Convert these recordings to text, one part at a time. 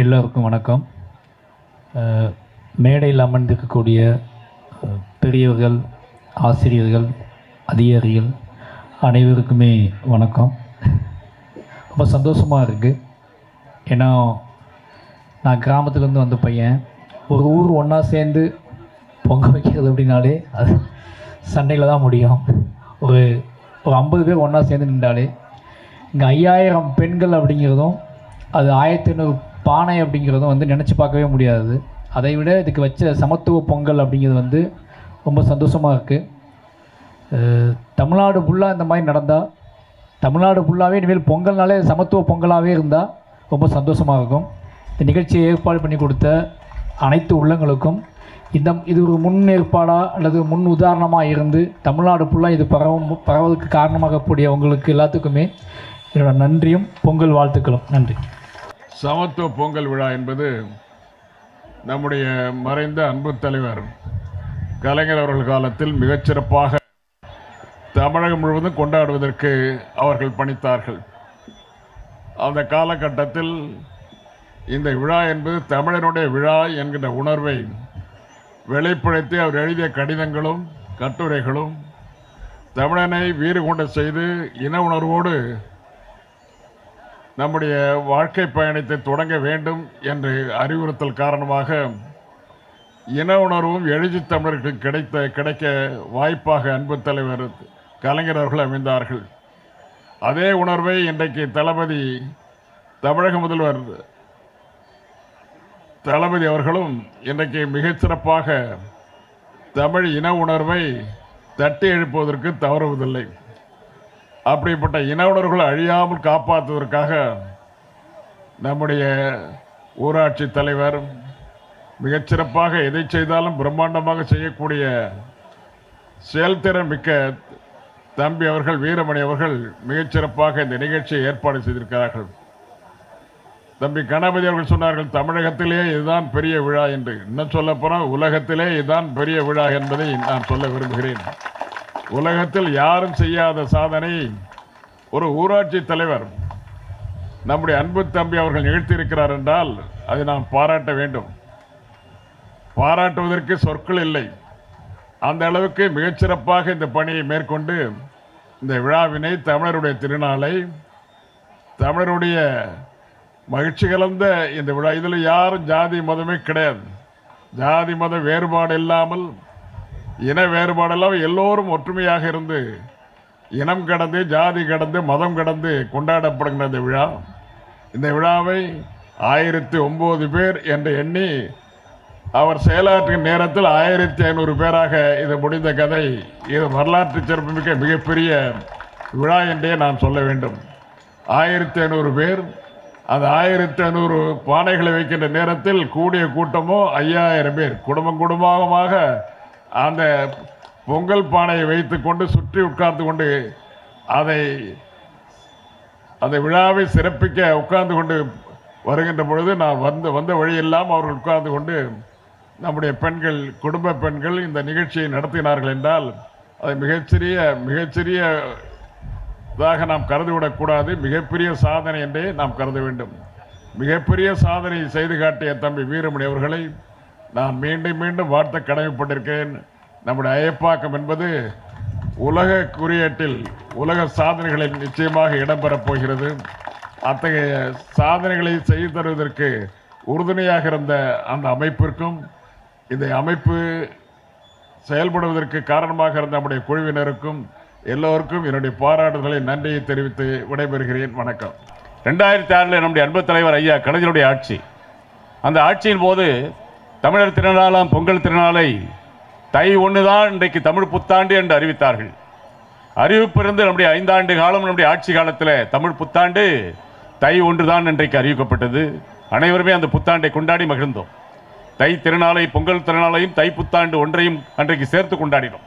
எல்லோருக்கும் வணக்கம். மேடையில் அமர்ந்திருக்கக்கூடிய பெரியவர்கள் ஆசிரியர்கள் அதிகாரிகள் அனைவருக்குமே வணக்கம். ரொம்ப சந்தோஷமாக இருக்குது ஏன்னா நான் கிராமத்துலேருந்து வந்த பையன். ஒரு ஊர் ஒன்றா சேர்ந்து பொங்க வைக்கிறது அப்படின்னாலே அது சண்டையில் தான் முடியும். ஒரு ஒரு ஐம்பது பேர் ஒன்றா சேர்ந்து நின்றாலே இங்கே ஐயாயிரம் பெண்கள் அப்படிங்கிறதும் அது ஆயிரத்தி ஐநூறு பானை அப்படிங்கிறதும் வந்து நினச்சி பார்க்கவே முடியாது. அதை விட இதுக்கு வச்ச சமத்துவ பொங்கல் அப்படிங்கிறது வந்து ரொம்ப சந்தோஷமாக இருக்குது தமிழ்நாடு ஃபுல்லாக இந்த மாதிரி நடந்தால் தமிழ்நாடு ஃபுல்லாகவே இனிமேல் பொங்கல்னாலே சமத்துவ பொங்கலாகவே இருந்தால் ரொம்ப சந்தோஷமாக இருக்கும். இந்த நிகழ்ச்சியை ஏற்பாடு பண்ணி கொடுத்த அனைத்து உள்ளங்களுக்கும் இந்த இது ஒரு முன் ஏற்பாடாக அல்லது முன் உதாரணமாக இருந்து தமிழ்நாடு ஃபுல்லாக இது பரவ பரவலுக்கு காரணமாகக்கூடிய உங்களுக்கு எல்லாத்துக்குமே என்னோடய நன்றியும் பொங்கல் வாழ்த்துக்களும். நன்றி. சமத்துவ பொங்கல் விழா என்பது நம்முடைய மறைந்த அன்பு தலைவர் கலைஞர் அவர்கள் காலத்தில் மிகச்சிறப்பாக தமிழகம் முழுவதும் கொண்டாடுவதற்கு அவர்கள் பணித்தார்கள். அந்த காலகட்டத்தில் இந்த விழா என்பது தமிழனுடைய விழா என்கின்ற உணர்வை வெளிப்படுத்தி அவர் எழுதிய கடிதங்களும் கட்டுரைகளும் தமிழனை வீறு கொண்டு செய்து இன உணர்வோடு நம்முடைய வாழ்க்கை பயணத்தை தொடங்க வேண்டும் என்று அறிவுறுத்தல் காரணமாக இன உணர்வும் எழுச்சி தமிழருக்கு கிடைத்த கிடைக்க வாய்ப்பாக அன்பு தலைவர் கலைஞர் அமைந்தார்கள். அதே உணர்வை இன்றைக்கு தளபதி தமிழக முதல்வர் தளபதி அவர்களும் இன்றைக்கு மிகச்சிறப்பாக தமிழ் இன உணர்வை தட்டி எழுப்புவதற்கு தவறுவதில்லை. அப்படிப்பட்ட இன அழியாமல் காப்பாற்றுவதற்காக நம்முடைய ஊராட்சி தலைவர் மிகச்சிறப்பாக எதை செய்தாலும் பிரம்மாண்டமாக செய்யக்கூடிய செயல்திறன் மிக்க தம்பி அவர்கள் வீரமணி அவர்கள் மிகச்சிறப்பாக இந்த நிகழ்ச்சியை ஏற்பாடு செய்திருக்கிறார்கள். தம்பி கணபதி அவர்கள் சொன்னார்கள் தமிழகத்திலே இதுதான் பெரிய விழா என்று. இன்னும் சொல்ல போனால் உலகத்திலே இதுதான் பெரிய விழா என்பதை நான் சொல்ல விரும்புகிறேன். உலகத்தில் யாரும் செய்யாத சாதனை ஒரு ஊராட்சி தலைவர் நம்முடைய அன்பு தம்பி அவர்கள் நிகழ்த்தியிருக்கிறார் என்றால் அதை நாம் பாராட்ட வேண்டும். பாராட்டுவதற்கு சொற்கள் இல்லை. அந்த அளவுக்கு மிகச்சிறப்பாக இந்த பணியை மேற்கொண்டு இந்த விழாவினை தமிழருடைய திருநாளை தமிழருடைய மகிழ்ச்சி கலந்த இந்த விழா. இதில் யாரும் ஜாதி மதமே கிடையாது. ஜாதி மத வேறுபாடு இல்லாமல் இன வேறுபாடெல்லாம் எல்லோரும் ஒற்றுமையாக இருந்து இனம் கடந்து ஜாதி கடந்து மதம் கடந்து கொண்டாடப்படுகின்ற இந்த விழா. இந்த விழாவை ஆயிரத்தி ஒம்பது பேர் என்று எண்ணி அவர் செயலாற்றும் நேரத்தில் ஆயிரத்தி ஐநூறு பேராக இது முடிந்த கதை. இது வரலாற்று சிறப்புமிக்க மிகப்பெரிய விழா என்றே நான் சொல்ல வேண்டும். ஆயிரத்தி ஐநூறு பேர் அந்த ஆயிரத்தி ஐநூறு பானைகளை வைக்கின்ற நேரத்தில் கூடிய கூட்டமோ ஐயாயிரம் பேர். குடும்பம் குடும்பமாக அந்த பொங்கல் பானையை வைத்துக்கொண்டு சுற்றி உட்கார்ந்து கொண்டு அதை அந்த விழாவை சிறப்பிக்க உட்கார்ந்து கொண்டு வருகின்ற பொழுது நான் வந்த வந்த வழியெல்லாம் அவர்கள் உட்கார்ந்து கொண்டு நம்முடைய பெண்கள் குடும்ப பெண்கள் இந்த நிகழ்ச்சியை நடத்தினார்கள் என்றால் அது மிகச்சிறிய மிகச்சிறிய இதாக நாம் கருதிவிடக்கூடாது மிகப்பெரிய சாதனை என்றே நாம் கருத வேண்டும். மிகப்பெரிய சாதனை செய்து காட்டிய தம்பி வீரமணி அவர்களை நான் மீண்டும் மீண்டும் வாழ்த்த கடமைப்பட்டிருக்கிறேன் நம்முடைய அயப்பாக்கம் என்பது உலக குறியீட்டில் உலக சாதனைகளில் நிச்சயமாக இடம்பெறப் போகிறது. அத்தகைய சாதனைகளை செய்து தருவதற்கு உறுதுணையாக இருந்த அந்த அமைப்பிற்கும் இந்த அமைப்பு செயல்படுவதற்கு காரணமாக இருந்த நம்முடைய குழுவினருக்கும் எல்லோருக்கும் என்னுடைய பாராட்டுதலை நன்றியை தெரிவித்து விடைபெறுகிறேன். வணக்கம். ரெண்டாயிரத்தி ஆறில் நம்முடைய அன்பு தலைவர் ஐயா கலைஞருடைய ஆட்சி. அந்த ஆட்சியின் போது தமிழர் திருநாளாம் பொங்கல் திருநாளை தை ஒன்று தான் இன்றைக்கு தமிழ் புத்தாண்டு என்று அறிவித்தார்கள். அறிவிப்பிருந்து நம்முடைய ஐந்தாண்டு காலம் நம்முடைய ஆட்சி காலத்தில் தமிழ் புத்தாண்டு தை ஒன்று தான் இன்றைக்கு அறிவிக்கப்பட்டது. அனைவருமே அந்த புத்தாண்டை கொண்டாடி மகிழ்ந்தோம். தை திருநாளை பொங்கல் திருநாளையும் தை புத்தாண்டு ஒன்றையும் அன்றைக்கு சேர்த்து கொண்டாடினோம்.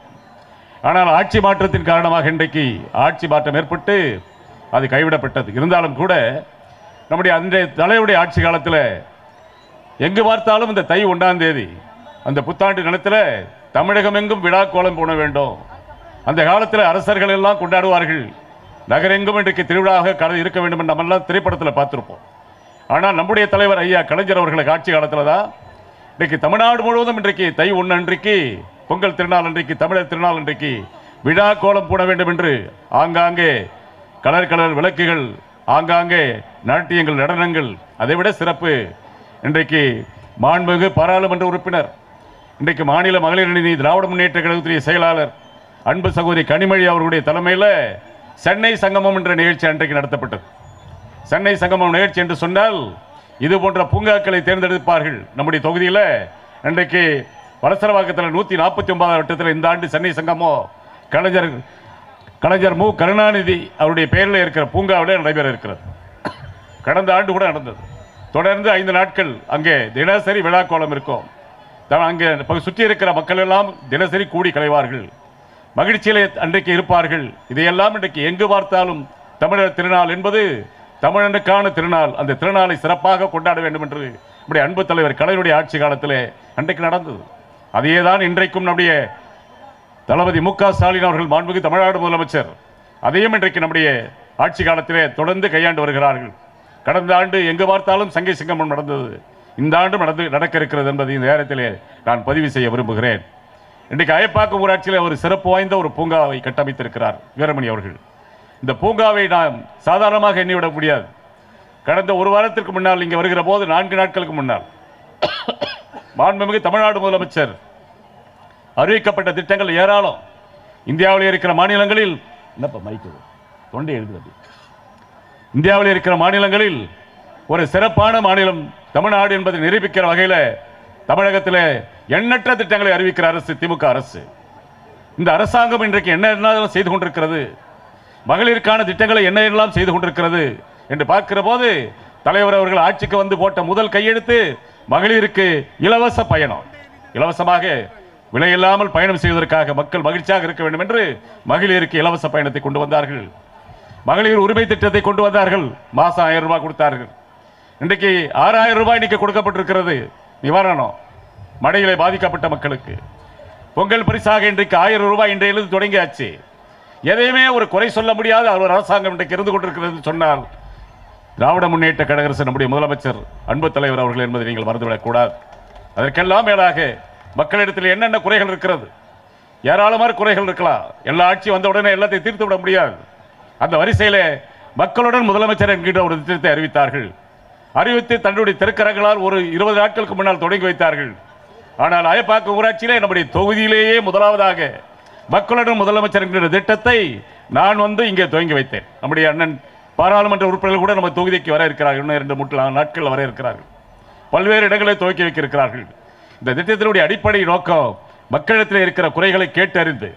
ஆனால் ஆட்சி மாற்றத்தின் காரணமாக இன்றைக்கு ஆட்சி மாற்றம் ஏற்பட்டு அது கைவிடப்பட்டது. இருந்தாலும் கூட நம்முடைய அன்றைய தலைவருடைய ஆட்சி காலத்தில் எங்கு பார்த்தாலும் இந்த தை ஒன்றாம் தேதி. அந்த புத்தாண்டு நிலத்தில் தமிழகம் எங்கும் விழா கோலம் போட வேண்டும். அந்த காலத்தில் அரசர்கள் எல்லாம் கொண்டாடுவார்கள். நகரெங்கும் இன்றைக்கு திருவிழாவாக கலந்து இருக்க வேண்டும் என்று நம்மெல்லாம் திரைப்படத்தில் பார்த்துருப்போம். ஆனால் நம்முடைய தலைவர் ஐயா கலைஞர் அவர்களுக்கு ஆட்சி காலத்தில் தான் இன்றைக்கு தமிழ்நாடு முழுவதும் இன்றைக்கு தை ஒன்று அன்றைக்கு பொங்கல் திருநாள் அன்றைக்கு தமிழர் திருநாள் அன்றைக்கு விழா கோலம் போட வேண்டும் என்று ஆங்காங்கே கலர் கலர் விளக்குகள் ஆங்காங்கே நாட்டியங்கள் நடனங்கள் அதைவிட சிறப்பு இன்றைக்கு மாண்புமிகு பாராளுமன்ற உறுப்பினர் இன்றைக்கு மாநில மகளிர் அணி திராவிட முன்னேற்ற கழகத்துடைய செயலாளர் அன்பு சகோதரி கனிமொழி அவர்களுடைய தலைமையில் சென்னை சங்கமம் என்ற நிகழ்ச்சி அன்றைக்கு நடத்தப்பட்டது. சென்னை சங்கமம் நிகழ்ச்சி என்று சொன்னால் இது போன்ற பூங்காக்களை தேர்ந்தெடுப்பார்கள் நம்முடைய தொகுதியில். இன்றைக்கு வலசரவாக்கத்தில் நூற்றி நாற்பத்தி ஒன்பதாம் வட்டத்தில் இந்த ஆண்டு சென்னை சங்கமம் கலைஞர் கலைஞர் மு. கருணாநிதி அவருடைய பெயரில் இருக்கிற பூங்காவில் நடைபெற இருக்கிறது. கடந்த ஆண்டு கூட நடந்தது. தொடர்ந்து ஐந்து நாட்கள் அங்கே தினசரி விழா கோலம் இருக்கும். த- அங்கே சுற்றி இருக்கிற மக்கள் எல்லாம் தினசரி கூடி கலைவார்கள். மகிழ்ச்சியிலே அன்றைக்கு இருப்பார்கள். இதையெல்லாம் இன்றைக்கு எங்கு பார்த்தாலும் தமிழர் திருநாள் என்பது தமிழனுக்கான திருநாள். அந்த திருநாளை சிறப்பாக கொண்டாட வேண்டும் என்று நம்முடைய அன்பு தலைவர் கலைஞருடைய ஆட்சி காலத்திலே அன்றைக்கு நடந்தது. அதையே தான் இன்றைக்கும் நம்முடைய தளபதி மு க ஸ்டாலின் அவர்கள் மாண்புக்கு தமிழ்நாடு முதலமைச்சர் அதையும் இன்றைக்கு நம்முடைய ஆட்சி காலத்திலே தொடர்ந்து கையாண்டு வருகிறார்கள். கடந்த ஆண்டு எங்கு பார்த்தாலும் சங்கை சிங்கமம் நடந்தது. இந்த ஆண்டும் நடந்து நடக்க இருக்கிறது என்பதை இந்த நேரத்திலே நான் பதிவு செய்ய விரும்புகிறேன். இன்றைக்கு அயப்பாக்கம் ஊராட்சியில் ஒரு சிறப்பு வாய்ந்த ஒரு பூங்காவை கட்டமைத்திருக்கிறார் வீரமணி அவர்கள். இந்த பூங்காவை நாம் சாதாரணமாக எண்ணிவிட முடியாது. கடந்த ஒரு வாரத்திற்கு முன்னால் இங்கே வருகிற போது நான்கு நாட்களுக்கு முன்னால் மாண்புமிகு தமிழ்நாடு முதலமைச்சர் அறிவிக்கப்பட்ட திட்டங்கள் ஏராளம். இந்தியாவில் இருக்கிற மாநிலங்களில் என்னப்பா மைக்கு தொண்டை எழுதுறது. இந்தியாவில் இருக்கிற மாநிலங்களில் ஒரு சிறப்பான மாநிலம் தமிழ்நாடு என்பதை நிரூபிக்கிற வகையில் தமிழகத்தில் எண்ணற்ற திட்டங்களை அறிவிக்கிற அரசு திமுக அரசு. இந்த அரசாங்கம் இன்றைக்கு என்ன என்ன செய்து கொண்டிருக்கிறது? மகளிருக்கான திட்டங்களை என்ன எல்லாம் செய்து கொண்டிருக்கிறது? என்று பார்க்கிற போது தலைவர் அவர்கள் ஆட்சிக்கு வந்து போட்ட முதல் கையெழுத்து மகளிருக்கு இலவச பயணம். இலவசமாக விலையில்லாமல் பயணம் செய்வதற்காக மக்கள் மகிழ்ச்சியாக இருக்க வேண்டும் என்று மகளிருக்கு இலவச பயணத்தை கொண்டு வந்தார்கள். மகளிர் உரிமை திட்டத்தை கொண்டு வந்தார்கள். மாதம் ஆயிரம் ரூபாய் கொடுத்தார்கள். இன்றைக்கு ஆறாயிரம் ரூபாய் இன்னைக்கு கொடுக்கப்பட்டிருக்கிறது. நிவாரணம். மழையிலே பாதிக்கப்பட்ட மக்களுக்கு. பொங்கல் பரிசாக இன்றைக்கு ஆயிரம் ரூபாய் இன்றையிலிருந்து தொடங்கியாச்சு. எதையுமே ஒரு குறை சொல்ல முடியாத அவர் அரசாங்கம் இன்றைக்கு இருந்து கொண்டிருக்கிறது சொன்னால் திராவிட முன்னேற்ற கழக அரசு நம்முடைய முதலமைச்சர் அன்பு தலைவர் அவர்கள் என்பதை நீங்கள் மறந்துவிடக்கூடாது அதற்கெல்லாம் மேலாக மக்களிடத்தில் என்னென்ன குறைகள் இருக்கிறது? ஏராளமான குறைகள் இருக்கலாம். எல்லா ஆட்சி வந்த உடனே எல்லாத்தையும் தீர்த்து விட முடியாது. அந்த வரிசையில் மக்களுடன் முதலமைச்சர் என்கின்ற ஒரு திட்டத்தை அறிவித்தார்கள். அறிவித்து தன்னுடைய திருக்கரங்களால் ஒரு இருபது நாட்களுக்கு முன்னால் தொடங்கி வைத்தார்கள். ஆனால் அயப்பாக்க ஊராட்சியிலே நம்முடைய தொகுதியிலேயே முதலாவதாக மக்களுடன் முதலமைச்சர் என்கிற திட்டத்தை நான் வந்து இங்கே துவங்கி வைத்தேன். நம்முடைய அண்ணன் பாராளுமன்ற உறுப்பினர்கள் கூட நம்ம தொகுதிக்கு வர இருக்கிறார்கள். இன்னும் இரண்டு மூன்று நாட்கள் வர இருக்கிறார்கள். பல்வேறு இடங்களை துவக்கி வைக்க இருக்கிறார்கள். இந்த திட்டத்தினுடைய அடிப்படை நோக்கம் மக்களிடத்தில் இருக்கிற குறைகளை கேட்டறிந்து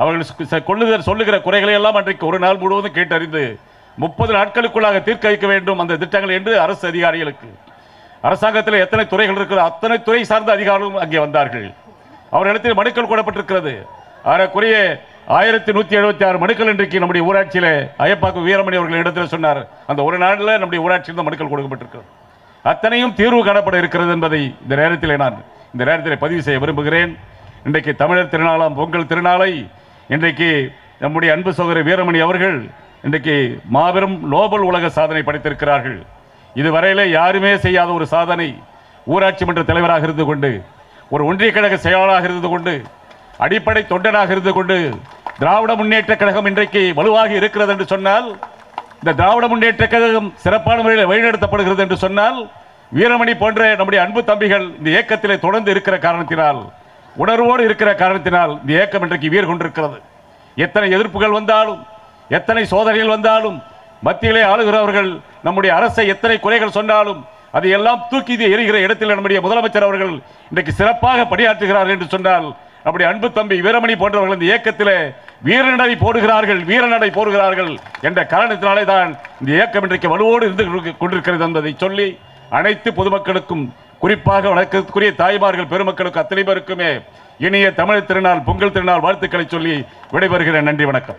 அவர்கள் கொள்ளுதல் சொல்லுகிற குறைகளை எல்லாம் அன்றைக்கு ஒரு நாள் முழுவதும் கேட்டறிந்து முப்பது நாட்களுக்குள்ளாக தீர்க்க வைக்க வேண்டும் அந்த திட்டங்கள் என்று அரசு அதிகாரிகளுக்கு. அரசாங்கத்தில் எத்தனை துறைகள் இருக்கிறதோ அத்தனை துறை சார்ந்த அதிகாரிகளும் அங்கே வந்தார்கள். அவர்களிடத்தில் மனுக்கள் கூடப்பட்டிருக்கிறது ஆறக்குறைய ஆயிரத்தி நூற்றி எழுபத்தி ஆறு மனுக்கள் இன்றைக்கு நம்முடைய ஊராட்சியில் அயப்பாக்கம் வீரமணி அவர்கள் இடத்தில் சொன்னார். அந்த ஒரு நாளில் நம்முடைய ஊராட்சியில் தான் மனுக்கள் கொடுக்கப்பட்டிருக்கிறது. அத்தனையும் தீர்வு காணப்பட இருக்கிறது என்பதை இந்த நேரத்தில் நான் இந்த நேரத்தில் பதிவு செய்ய விரும்புகிறேன். இன்றைக்கு தமிழர் திருநாளாம் பொங்கல் திருநாளை இன்றைக்கு நம்முடைய அன்பு சகோதரி வீரமணி அவர்கள் இன்றைக்கு மாபெரும் நோபல் உலக சாதனை படைத்திருக்கிறார்கள். இதுவரையிலே யாருமே செய்யாத ஒரு சாதனை ஊராட்சி மன்ற தலைவராக இருந்து கொண்டு ஒரு ஒன்றிய கழக செயலாளராக இருந்து கொண்டு அடிப்படை தொண்டனாக இருந்து கொண்டு திராவிட முன்னேற்ற கழகம் இன்றைக்கு வலுவாக இருக்கிறது என்று சொன்னால் இந்த திராவிட முன்னேற்ற கழகம் சிறப்பான முறையில் வழிநடத்தப்படுகிறது என்று சொன்னால் வீரமணி போன்ற நம்முடைய அன்பு தம்பிகள் இந்த இயக்கத்திலே தொடர்ந்து இருக்கிற காரணத்தினால் உணர்வோடு இருக்கிற காரணத்தினால் இந்த இயக்கம் இன்றைக்கு வீர் கொண்டிருக்கிறது. எத்தனை எதிர்ப்புகள் வந்தாலும் எத்தனை சோதனைகள் வந்தாலும் மத்தியிலே ஆளுகிறவர்கள் நம்முடைய அரசை எத்தனை குறைகள் சொன்னாலும் அதையெல்லாம் தூக்கி எரிகிற இடத்தில் நம்முடைய முதலமைச்சர் அவர்கள் இன்றைக்கு சிறப்பாக பணியாற்றுகிறார் என்று சொன்னால் நம்முடைய அன்பு தம்பி வீரமணி போன்றவர்கள் இந்த இயக்கத்தில் வீரநடை போடுகிறார்கள் வீரநடை போடுகிறார்கள் என்ற காரணத்தினாலே தான் இந்த இயக்கம் இன்றைக்கு வலுவோடு இருந்து கொண்டிருக்கிறது என்பதை சொல்லி அனைத்து பொதுமக்களுக்கும் குறிப்பாக வணக்கத்துக்குரிய தாய்மார்கள் பெருமக்களுக்கு அத்தனை பேருக்குமே இனிய தமிழ் திருநாள் பொங்கல் திருநாள் வாழ்த்துக்களை சொல்லி விடைபெறுகிறேன். நன்றி வணக்கம்.